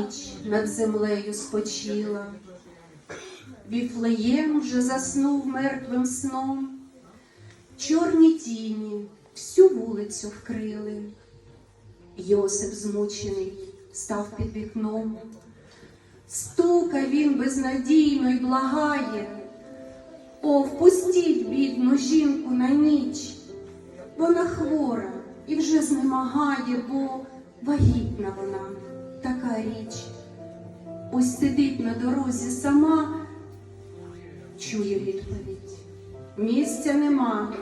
ніч над землею спочила. Віфлеєм вже заснув мертвим сном. Чорні тіні всю вулицю вкрили. Йосип змучений став під вікном. Стука він безнадійно й благає. О, впустіть бідну жінку на ніч. Вона хвора і вже знемагає, бо вагітна вона така річ. Ось сидить на дорозі сама, чує відповідь. Місця нема.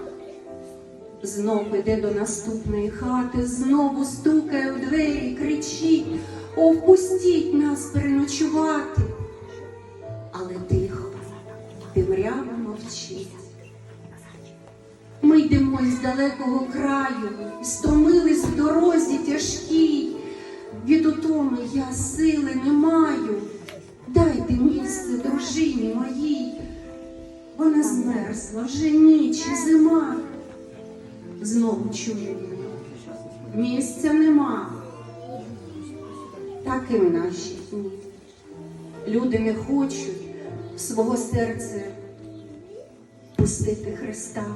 Знов іде до наступної хати, знову стукає у двері, кричить, о, впустіть нас переночувати. Але тихо, темрява мовчить. Ми йдемо із далекого краю, стомились в дорозі тяжкій. Від утоми я сили не маю. Дайте місце дружині моїй. Вона змерзла вже ніч і зима. Знову чую. Місця нема. Так і в наші дні. Люди не хочуть свого серця пустити Христа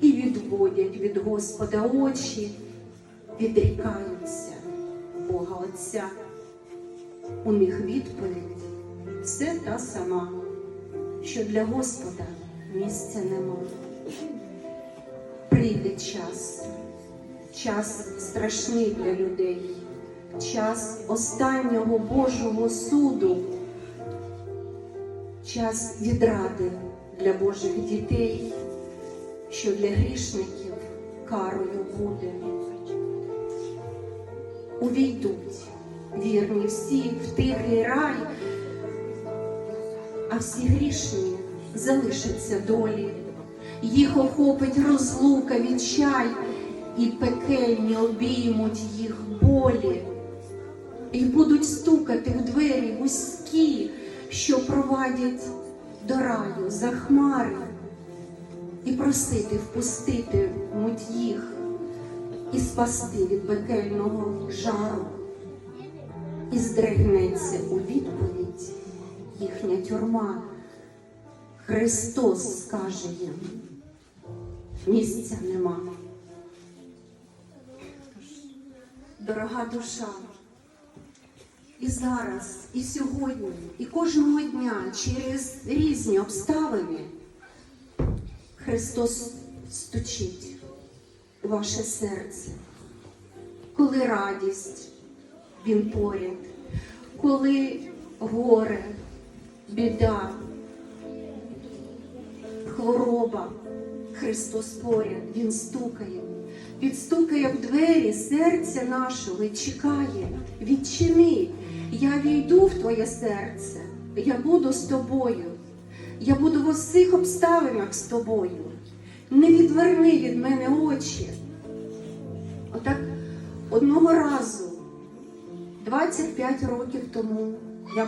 і відводять від Господа очі, відрікаються Бога Отця. У них відповідь все та сама, що для Господа місця нема. Прийде час, час страшний для людей, час останнього Божого суду, час відради для Божих дітей, що для грішників карою буде. Увійдуть. Вірні всі в тихий рай, а всі грішні залишаться долі, їх охопить розлука відчай, і пекельні обіймуть їх болі, і будуть стукати в двері вузькі, що провадять до раю за хмари, і просити впустити муть їх і спасти від пекельного жару. І здригнеться у відповідь їхня тюрма. Христос скаже їм, місця нема. Дорога душа, і зараз, і сьогодні, і кожного дня через різні обставини Христос стучить ваше серце, коли радість Він поряд, коли горе, біда, хвороба, Христос поряд, Він стукає, відстукає в двері серця нашого і чекає, відчини, я війду в твоє серце, я буду з тобою, я буду в усіх обставинах з тобою. Не відверни від мене очі. Отак одного разу, 25 років тому, я